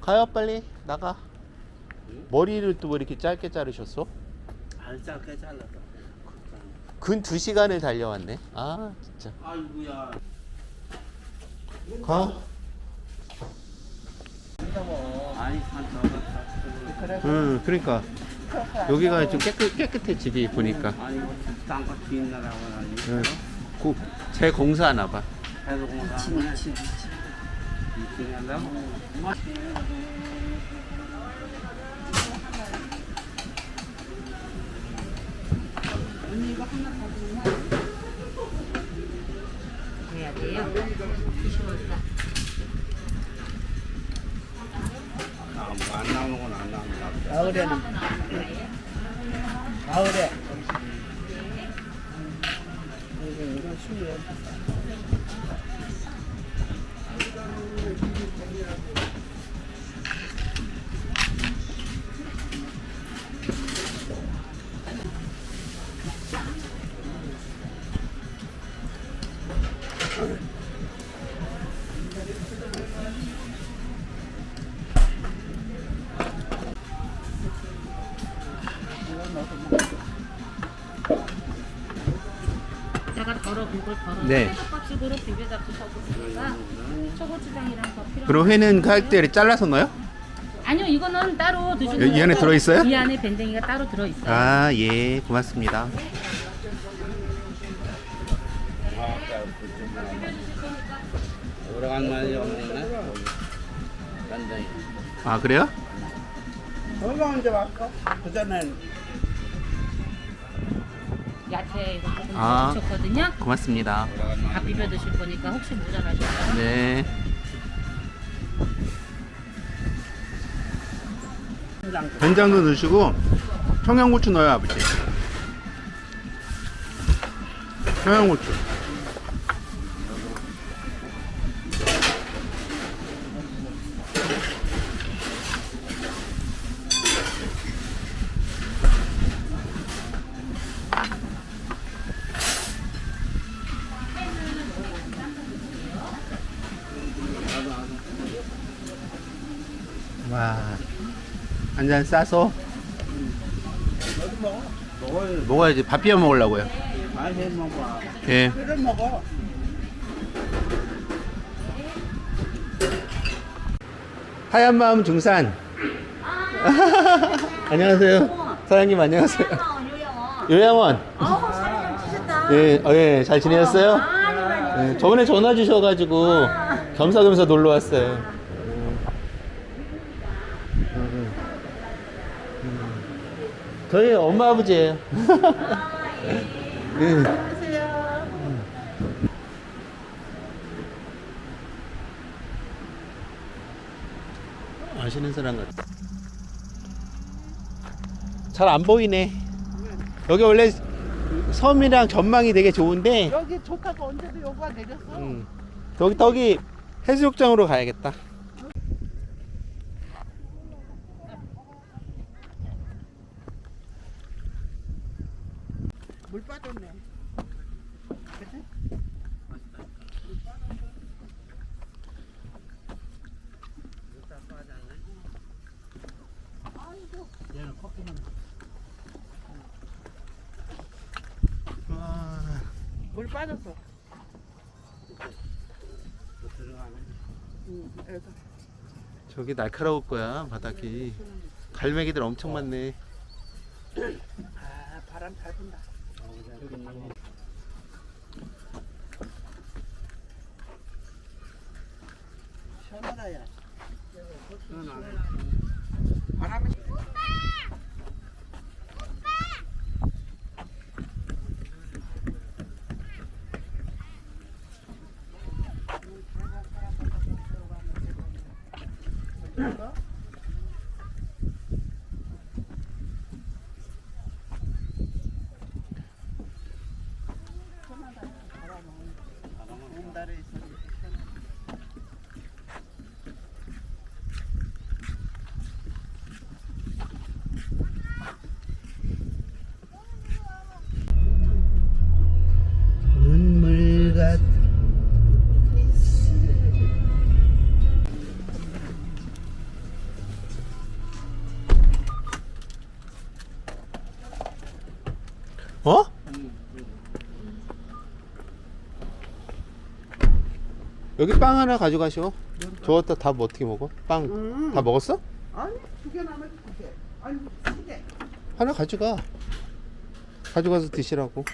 가요 빨리 나가. 머리를 또 왜 이렇게 짧게 자르셨어? 안 짧게 잘랐어. 근두 시간을 달려왔네. 아 진짜. 아이고야. 가. 아니 산타가 응, 음, 그러니까 여기가 좀 깨끗 깨끗해 집이 보니까. 아니 뭐 땅과 뒷나라고 하니. 응. 고, 재공사하나 봐. 해도 공사하네. 미친 미친. 미친 한다고? 해야 돼요. 아, 뭐안 나오는 건 안 나온다. 가을에는 가을에 이거 이거 술이야. 내가 덜어 국을 덜어 네. 초고추장이랑 더 필요. 그럼 회는 할때 잘라서 넣어요? 아니요 이거는 따로 드시고. 이 안에 들어있어요? 이 안에 밴댕이가 따로 들어 있어요. 아, 예, 고맙습니다. 오래간만에 오네. 단장이. 아, 그래요? 너가 언제 왔어? 그 전엔 야채 이거 조금 아. 넣으셨거든요. 고맙습니다. 밥 비벼 드실 거니까 혹시 모자라실까요? 네. 된장도 넣으시고 청양고추 넣어요, 아버지. 청양고추. 한 잔 싸서. 먹어야지. 밥 비벼 먹으려고요. 많이 해 먹어. 예. 술을 먹어. 하얀 마음 중산. 안녕하세요. 사장님 안녕하세요. 요양원. 좀 찌셨다. 예, 어, 예, 잘 지내셨어요? 예, 저번에 전화 주셔가지고 겸사겸사 놀러 왔어요. 음. 음. 저희 엄마 아버지예요. 예. 아시는 사람 같아. 잘안 보이네. 여기 원래 섬이랑 전망이 되게 좋은데 여기 좋다고 언제도 여기가 내렸어. 음. 여기 저기 해수욕장으로 가야겠다. 물 빠졌네. 그치? 와, 물 빠졌어. 응. 저기 날카로울 거야 바닥이. 갈매기들 엄청 많네. 아, 바람 잘 분다. Thank you. 여기 빵 하나 가져가시오. 저것도 다뭐 어떻게 먹어? 빵다 음. 먹었어? 아니 두 개 남았지 두 개. 아니 세 개. 하나 가져가. 가져가서 드시라고.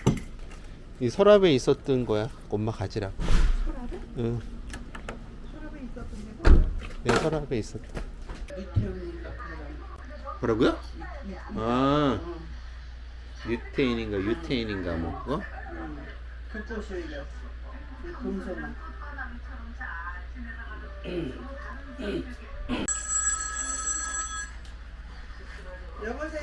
이 서랍에 있었던 거야. 엄마 가지라고. 서랍에? 응. 서랍에 있었던 게 뭐야? 내 서랍에 있었다. 이태원인가. 뭐라고요? 아, 유태인인가 유태인인가 뭐 그거? 그곳에 이겼어. 이 금손은. 여보세요.